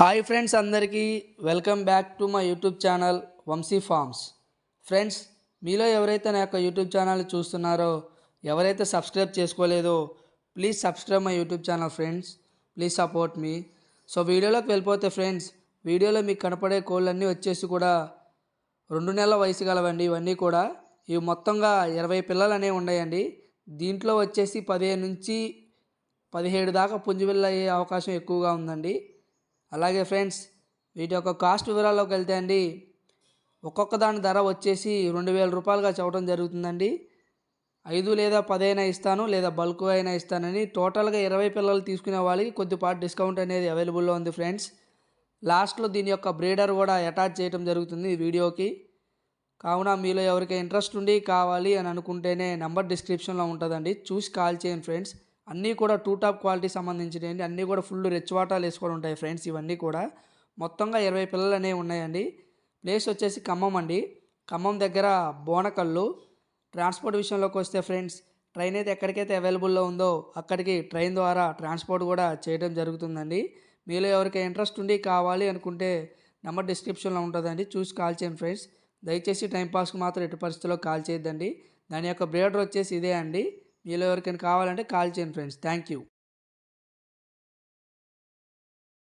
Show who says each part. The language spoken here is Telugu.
Speaker 1: హాయ్ ఫ్రెండ్స్ అందరికీ welcome back to my YouTube channel Vamsi farms. Friends మీలో ఎవరైతే నా యొక్క యూట్యూబ్ ఛానల్ చూస్తున్నారో ఎవరైతే subscribe చేసుకోలేదో please subscribe my YouTube channel friends. Please support me. So వీడియోలోకి వెళ్ళిపోతే ఫ్రెండ్స్ వీడియోలో మీకు కనపడే కోళ్ళన్నీ వచ్చేసి కూడా రెండు నెలల వయసు గలవండి. ఇవన్నీ కూడా ఇవి మొత్తంగా ఇరవై పిల్లలు అనేవి ఉన్నాయండి. దీంట్లో వచ్చేసి పదిహేను నుంచి పదిహేడు దాకా పుంజిపిల్ల అయ్యే అవకాశం ఎక్కువగా ఉందండి. అలాగే ఫ్రెండ్స్ వీటి యొక్క కాస్ట్ వివరాల్లోకి వెళ్తే అండి ఒక్కొక్క దాని ధర వచ్చేసి రెండు వేల రూపాయలుగా చెప్పడం జరుగుతుందండి. ఐదు లేదా పదైనా ఇస్తాను లేదా బల్క్ అయినా ఇస్తానని టోటల్గా ఇరవై పిల్లలు తీసుకునే వాళ్ళకి కొద్దిపాటి డిస్కౌంట్ అనేది అవైలబుల్లో ఉంది ఫ్రెండ్స్. లాస్ట్లో దీని యొక్క బ్రీడర్ కూడా అటాచ్ చేయడం జరుగుతుంది ఈ వీడియోకి. కావున మీలో ఎవరికైనా ఇంట్రెస్ట్ ఉండి కావాలి అని అనుకుంటేనే నెంబర్ డిస్క్రిప్షన్లో ఉంటుందండి. చూసి కాల్ చేయండి ఫ్రెండ్స్. అన్నీ కూడా టూ టాప్ క్వాలిటీ సంబంధించినవి అన్నీ కూడా ఫుల్ రిచ్ వాటాలు వేసుకొని ఉంటాయి ఫ్రెండ్స్ ఇవన్నీ కూడా. మొత్తంగా ఇరవై పిల్లలు అనేవి ఉన్నాయండి. ప్లేస్ వచ్చేసి ఖమ్మం అండి. ఖమ్మం దగ్గర బోనకల్లు. ట్రాన్స్పోర్ట్ విషయంలోకి వస్తే ఫ్రెండ్స్ ట్రైన్ అయితే ఎక్కడికైతే అవైలబుల్లో ఉందో అక్కడికి ట్రైన్ ద్వారా ట్రాన్స్పోర్ట్ కూడా చేయడం జరుగుతుందండి. మీలో ఎవరికి ఇంట్రెస్ట్ ఉండి కావాలి అనుకుంటే నెంబర్ డిస్క్రిప్షన్లో ఉంటుందండి. చూసి కాల్ చేయండి ఫ్రెండ్స్ దయచేసి టైంపాస్కి మాత్రం ఎటు పరిస్థితుల్లో కాల్ చేయొద్దండి. దాని యొక్క బ్రేడర్ వచ్చేసి ఇదే అండి. మీలో ఎవరికైనా కావాలంటే కాల్ చేయండి ఫ్రెండ్స్. Thank you.